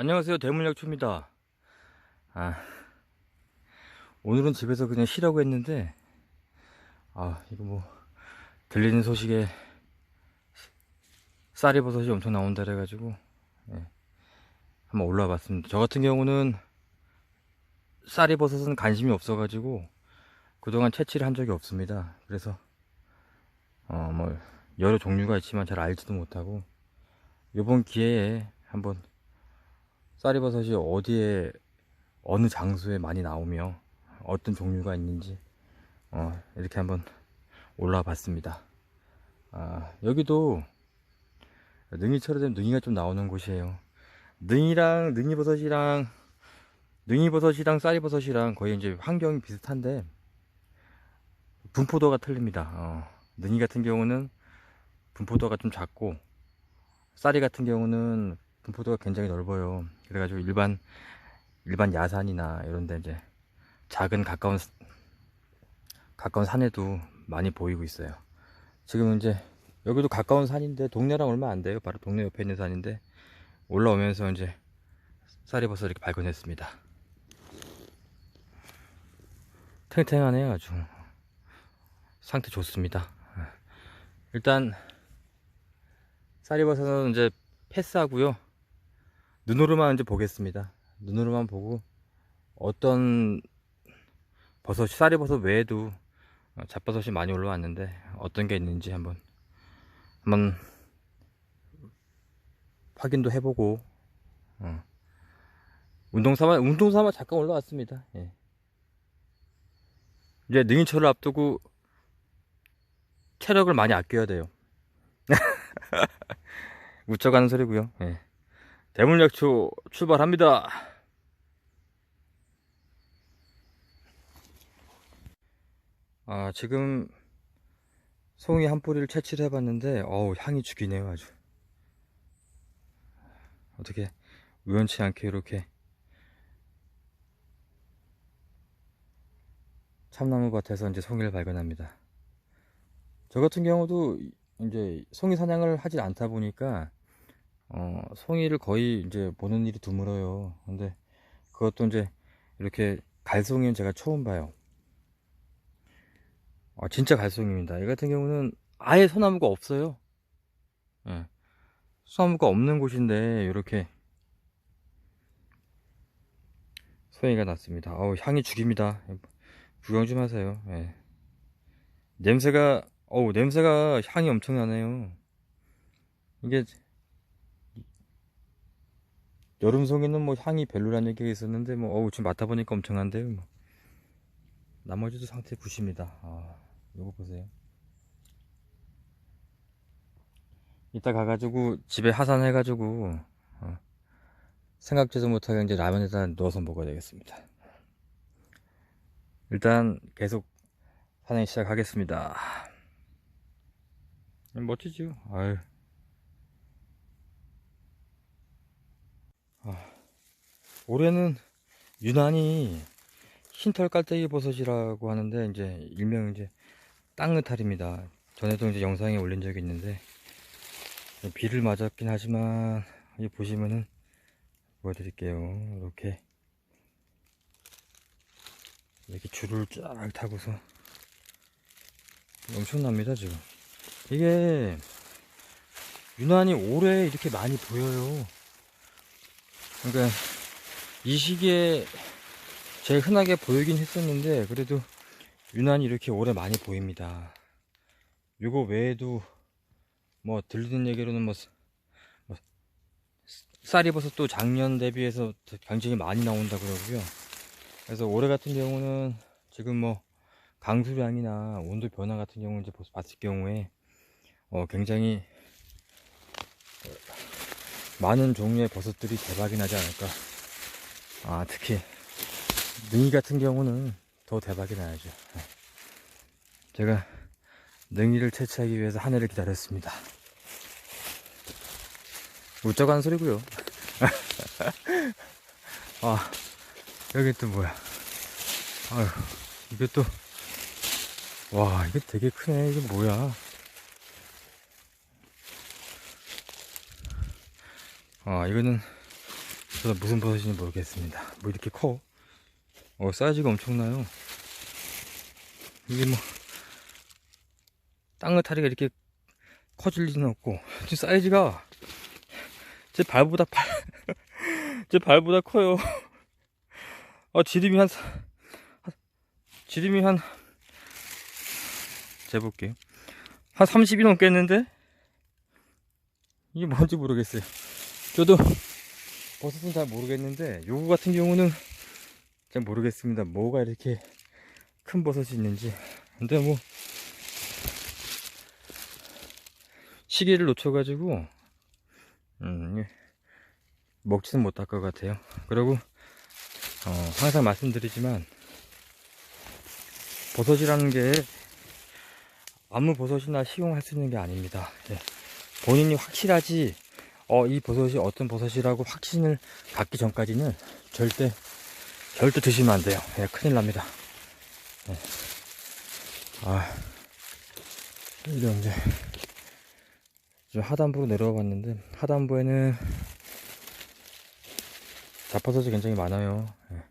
안녕하세요. 대문약초입니다. 아 오늘은 집에서 그냥 쉬라고 했는데 아 이거 뭐 들리는 소식에 쌀이버섯이 엄청 나온다 그래가지고 예, 한번 올라와 봤습니다. 저 같은 경우는 쌀이버섯은 관심이 없어가지고 그동안 채취를 한 적이 없습니다. 그래서 어 뭐 여러 종류가 있지만 잘 알지도 못하고 이번 기회에 한번 쌀이버섯이 어디에 어느 장소에 많이 나오며 어떤 종류가 있는지 어, 이렇게 한번 올라와 봤습니다. 아, 여기도 능이처럼 된 능이가 좀 나오는 곳이에요. 능이랑 능이버섯이랑 능이버섯이랑 쌀이버섯이랑 거의 이제 환경이 비슷한데 분포도가 틀립니다. 어, 능이 같은 경우는 분포도가 좀 작고 쌀이 같은 경우는 분포도가 굉장히 넓어요. 그래가지고 일반 일반 야산이나 이런데 이제 작은 가까운 스- 가까운 산에도 많이 보이고 있어요. 지금 이제 여기도 가까운 산인데 동네랑 얼마 안 돼요. 바로 동네 옆에 있는 산인데 올라오면서 이제 쌀이버섯 이렇게 발견했습니다. 탱탱하네요, 아주 상태 좋습니다. 일단 쌀이 버섯은 이제 패스하고요. 눈으로만 이제 보겠습니다. 눈으로만 보고 어떤 버섯이 쌀이버섯 외에도 어, 잡버섯이 많이 올라왔는데 어떤 게 있는지 한번 한번 확인도 해보고 어, 운동 삼아 운동 삼아 잠깐 올라왔습니다. 예. 이제 능이철을 앞두고 체력을 많이 아껴야 돼요. 웃져가는 소리고요. 예. 대물약초 출발합니다. 아 지금 송이 한 뿌리를 채취를 해봤는데 어우 향이 죽이네요 아주. 어떻게 우연치 않게 이렇게 참나무 밭에서 이제 송이를 발견합니다. 저 같은 경우도 이제 송이 사냥을 하지 않다 보니까 어, 송이를 거의 이제 보는 일이 드물어요. 근데 그것도 이제 이렇게 갈송이는 제가 처음 봐요. 아, 진짜 갈송입니다. 이 같은 경우는 아예 소나무가 없어요. 예. 소나무가 없는 곳인데 이렇게 소행이가 났습니다. 어우, 향이 죽입니다. 구경 좀 하세요. 예. 냄새가 어우 냄새가 향이 엄청나네요. 이게 여름 송이는 뭐 향이 별로라는 얘기가 있었는데 뭐 어우 지금 맡아보니까 엄청난데요. 뭐. 나머지도 상태 굿입니다. 아, 요거 보세요. 이따 가가지고 집에 하산해가지고 어, 생각지도 못하게 이제 라면에다 넣어서 먹어야 되겠습니다. 일단 계속 사냥 시작하겠습니다. 멋지죠? 아유. 아, 올해는 유난히 흰털 깔때기 버섯이라고 하는데 이제 일명 이제 땅의탈입니다. 전에도 이제 영상에 올린 적이 있는데 비를 맞았긴 하지만 여기 보시면은 보여드릴게요. 이렇게 이렇게 줄을 쫙 타고서 엄청납니다 지금. 이게 유난히 올해 이렇게 많이 보여요. 그러니까 이 시기에 제일 흔하게 보이긴 했었는데 그래도 유난히 이렇게 올해 많이 보입니다. 요거 외에도 뭐 들리는 얘기로는 뭐, 뭐 쌀이버섯도 작년 대비해서 굉장히 많이 나온다 그러고요. 그래서 올해 같은 경우는 지금 뭐 강수량이나 온도 변화 같은 경우 이제 봤을 경우에 어 굉장히 어, 많은 종류의 버섯들이 대박이 나지 않을까. 아 특히 능이 같은 경우는 더 대박이 나야죠. 네. 제가 능이를 채취하기 위해서 한 해를 기다렸습니다. 웃자가는 소리고요. 아 여기 또 뭐야? 아유 이게 또 와 이게 되게 크네 이게 뭐야? 아 이거는 저도 무슨 버섯인지 모르겠습니다. 뭐 이렇게 커? 어, 사이즈가 엄청나요. 이게 뭐, 땅의타리가 이렇게 커질 리는 없고, 지금 사이즈가 제 발보다 발, 제 발보다 커요. 아, 지름이 한- 지름이 한, 재볼게요. 한 30이 넘겠는데? 이게 뭔지 모르겠어요. 저도 버섯은 잘 모르겠는데, 요거 같은 경우는 잘 모르겠습니다. 뭐가 이렇게 큰 버섯이 있는지. 근데 뭐, 시기를 놓쳐 가지고, 음, 이게 먹지는 못할 것 같아요. 그리고, 어, 항상 말씀드리지만, 버섯이라는 게 아무 버섯이나 식용할 수 있는 게 아닙니다. 예. 본인이 확실하지, 어, 이 버섯이 어떤 버섯이라고 확신을 갖기 전까지는 절대, 절대 드시면 안 돼요. 예, 큰일 납니다. 예. 아, 이런 이제, 좀 하단부로 내려와 봤는데, 하단부에는 잡버섯이 굉장히 많아요. 예.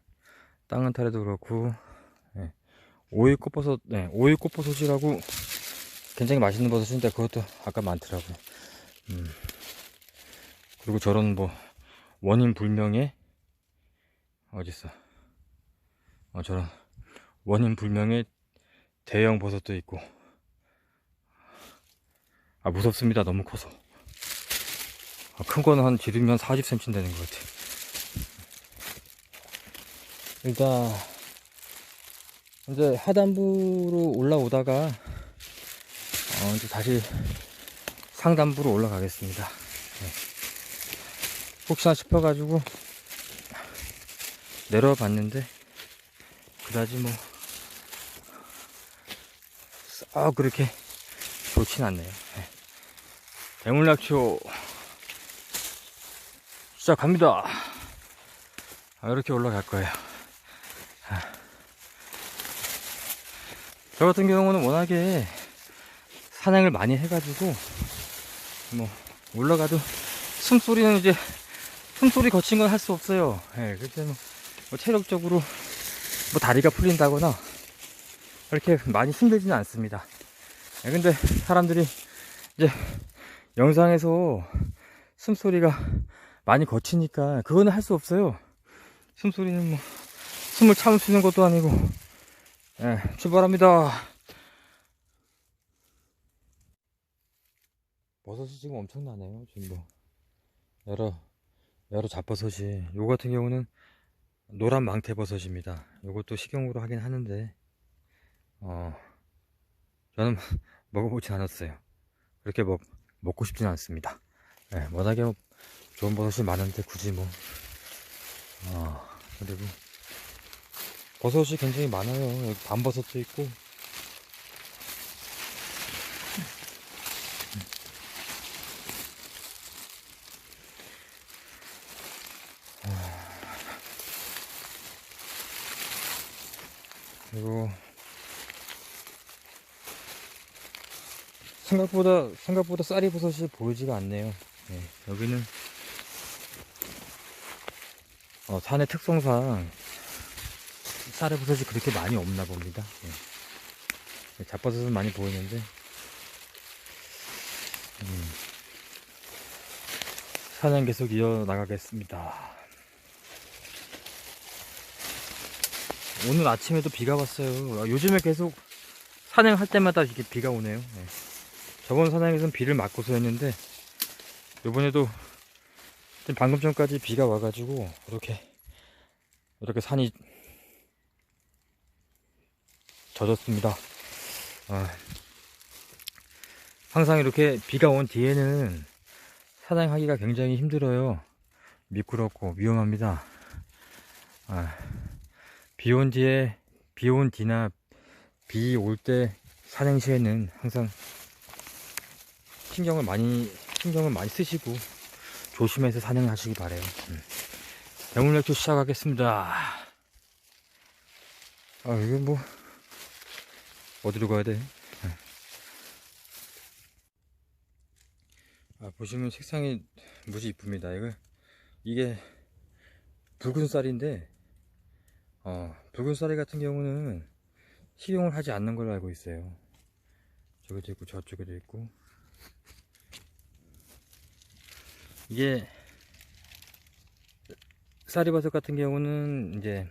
땅은 탈에도 그렇고, 예. 오이 꽃버섯, 네, 오이 꽃버섯이라고 굉장히 맛있는 버섯인데 그것도 아까 많더라고요. 음. 그리고 저런 뭐 원인 불명의 어딨어? 어 저런 원인 불명의 대형 버섯도 있고 아 무섭습니다. 너무 커서 아, 큰 거는 한 지름이 한 40cm 되는 것 같아. 일단 이제 하단부로 올라오다가 어, 이제 다시 상단부로 올라가겠습니다. 네. 혹시나 싶어가지고 내려와 봤는데 그다지 뭐 아, 그렇게 좋진 않네요. 네. 대물낙초 시작합니다. 아, 이렇게 올라갈 거예요. 저 같은 경우는 워낙에 산행을 많이 해가지고 뭐 올라가도 숨소리는 이제 숨소리 거친 건 할 수 없어요. 예, 뭐, 뭐 체력적으로 뭐 다리가 풀린다거나 그렇게 많이 힘들지는 않습니다. 예, 근데 사람들이 이제 영상에서 숨소리가 많이 거치니까 그거는 할 수 없어요. 숨소리는 뭐 숨을 참을 수 있는 것도 아니고 예, 출발합니다. 버섯이 지금 엄청나네요. 지금 뭐 여러 여러 잡버섯이 요 같은 경우는 노란 망태버섯입니다. 요것도 식용으로 하긴 하는데 어 저는 먹어보진 않았어요. 그렇게 먹 먹고 싶지는 않습니다. 예, 워낙에 뭐 좋은 버섯이 많은데 굳이 뭐 어, 그리고 버섯이 굉장히 많아요. 밤버섯도 있고. 생각보다 생각보다 쌀이 버섯이 보이지가 않네요. 네, 여기는 어, 산의 특성상 쌀의 버섯이 그렇게 많이 없나 봅니다. 예. 잡버섯은 많이 보이는데, 음, 사냥 계속 이어 나가겠습니다. 오늘 아침에도 비가 왔어요. 아, 요즘에 계속 사냥할 때마다 이렇게 비가 오네요. 예. 저번 사냥에서는 비를 맞고서 했는데, 요번에도 방금 전까지 비가 와가지고, 이렇게, 이렇게 산이 젖었습니다. 아, 항상 이렇게 비가 온 뒤에는 사냥하기가 굉장히 힘들어요. 미끄럽고 위험합니다. 아, 비 온 뒤에 비 온 뒤나 비 올 때 사냥 시에는 항상 신경을 많이 신경을 많이 쓰시고 조심해서 사냥하시기 바래요. 음. 대물약초 시작하겠습니다. 아 이게 뭐 어디로 가야 돼? 아, 보시면 색상이 무지 이쁩니다. 이거, 이게 붉은 쌀인데 어, 붉은 쌀이 같은 경우는 식용을 하지 않는 걸로 알고 있어요. 저기도 있고 저쪽에도 있고 이게 쌀이버섯 같은 경우는 이제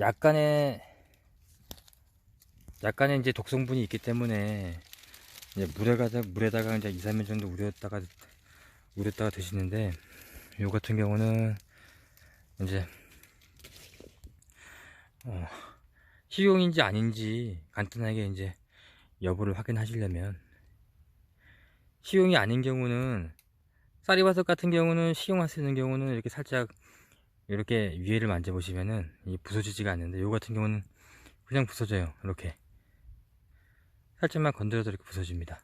약간의 약간의 이제 독성분이 있기 때문에 이제 물에다가 물에다가 이제 2, 3일 정도 우렸다가 우렸다가 드시는데 요 같은 경우는 이제 어, 식용인지 아닌지 간단하게 이제 여부를 확인하시려면 식용이 아닌 경우는 쌀이버섯 같은 경우는 식용할 수 있는 경우는 이렇게 살짝 이렇게 위에를 만져보시면은 이 부서지지가 않는데 요 같은 경우는 그냥 부서져요 이렇게 살짝만 건드려도 이렇게 부서집니다.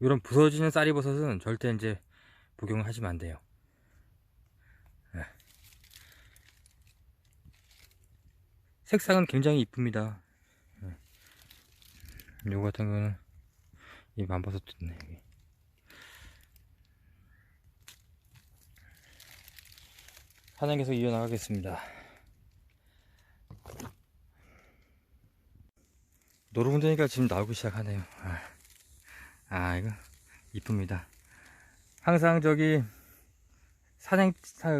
이런 부서지는 쌀이버섯은 절대 이제 복용을 하시면 안 돼요 네. 색상은 굉장히 이쁩니다 네. 요 같은 거는 이 만버섯도 있네 여기. 산행 계속 이어나가겠습니다. 노루군대니까 지금 나오기 시작하네요. 아, 아, 이거 이쁩니다. 항상 저기 산행 사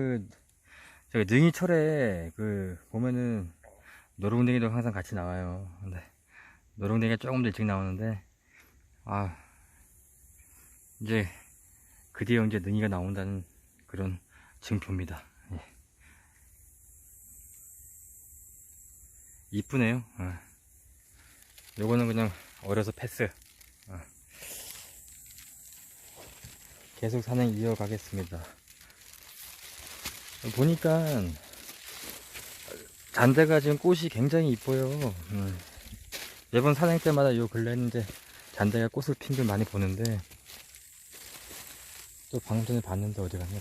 저기 능이철에 그 보면은 노루군댕이도 항상 같이 나와요. 근데 노루군댕이가 조금 더 일찍 나오는데 아 이제 그 뒤에 이제 능이가 나온다는 그런 증표입니다. 예. 이쁘네요. 어. 요거는 그냥 어려서 패스. 어. 계속 산행 이어가겠습니다. 보니까 잔대가 지금 꽃이 굉장히 이뻐요. 음. 매번 산행 때마다 요 근래는 이제 잔대가 꽃을 핀 걸 많이 보는데 또 방금 전에 봤는데 어디 갔냐?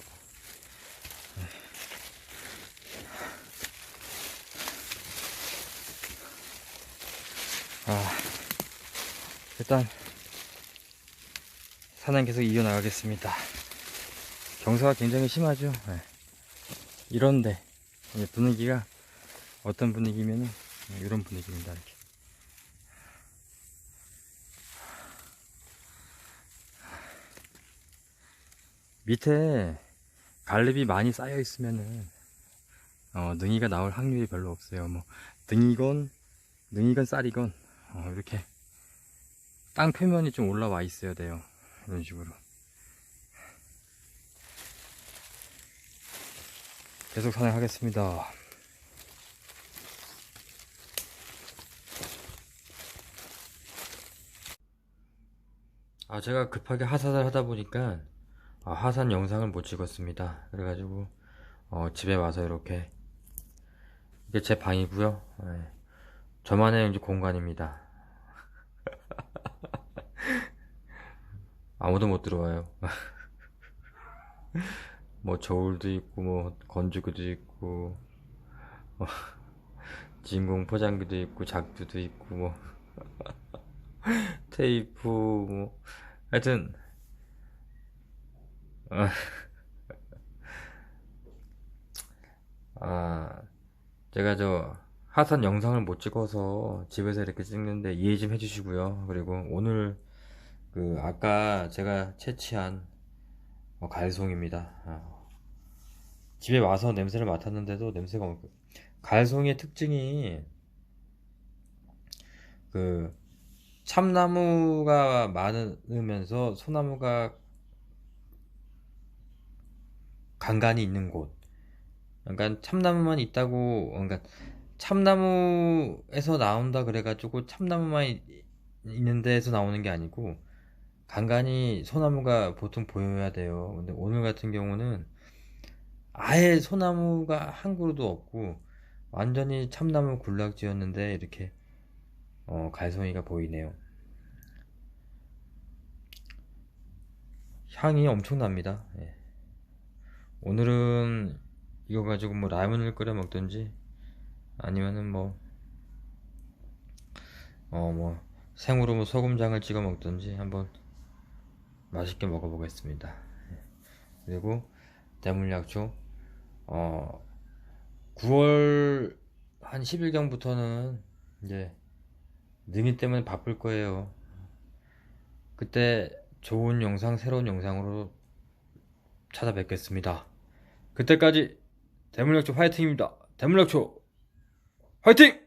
아, 일단 산행 계속 이어나가겠습니다. 경사가 굉장히 심하죠. 네. 이런데 분위기가 어떤 분위기면은 이런 분위기입니다. 이렇게. 밑에 갈렙이 많이 쌓여 있으면은 어, 능이가 나올 확률이 별로 없어요. 뭐 능이건 능이건 쌀이건 어, 이렇게 땅 표면이 좀 올라와 있어야 돼요. 이런 식으로. 계속 산행하겠습니다. 아, 제가 급하게 하산을 하다 보니까 아, 하산 영상을 못 찍었습니다. 그래가지고 어, 집에 와서 이렇게 이게 제 방이고요. 네. 저만의 이제 공간입니다. 아무도 못 들어와요. 뭐 저울도 있고 뭐 건조기도 있고 뭐 진공 포장기도 있고 작두도 있고 뭐 테이프 뭐 하여튼 아 제가 저 하산 영상을 못 찍어서 집에서 이렇게 찍는데 이해 좀 해주시고요. 그리고 오늘 그 아까 제가 채취한 어, 갈송입니다. 어. 집에 와서 냄새를 맡았는데도 냄새가 없고 갈송의 특징이 그 참나무가 많으면서 소나무가 간간히 있는 곳. 그러니까 참나무만 있다고 그러니까 참나무에서 나온다 그래가지고 참나무만 이- 있는 데에서 나오는 게 아니고 간간히 소나무가 보통 보여야 돼요. 근데 오늘 같은 경우는 아예 소나무가 한 그루도 없고 완전히 참나무 군락지였는데 이렇게 어, 갈송이가 보이네요. 향이 엄청납니다. 예. 오늘은 이거 가지고 뭐 라면을 끓여 먹든지 아니면은 뭐, 어, 뭐, 생으로 뭐 소금장을 찍어 먹든지 한번 맛있게 먹어보겠습니다. 예. 그리고 대물약초. 어, 9월 한 10일경부터는 이제 능이 때문에 바쁠 거예요. 그때 좋은 영상, 새로운 영상으로 찾아뵙겠습니다. 그때까지 대물약초 화이팅입니다. 대물약초 화이팅!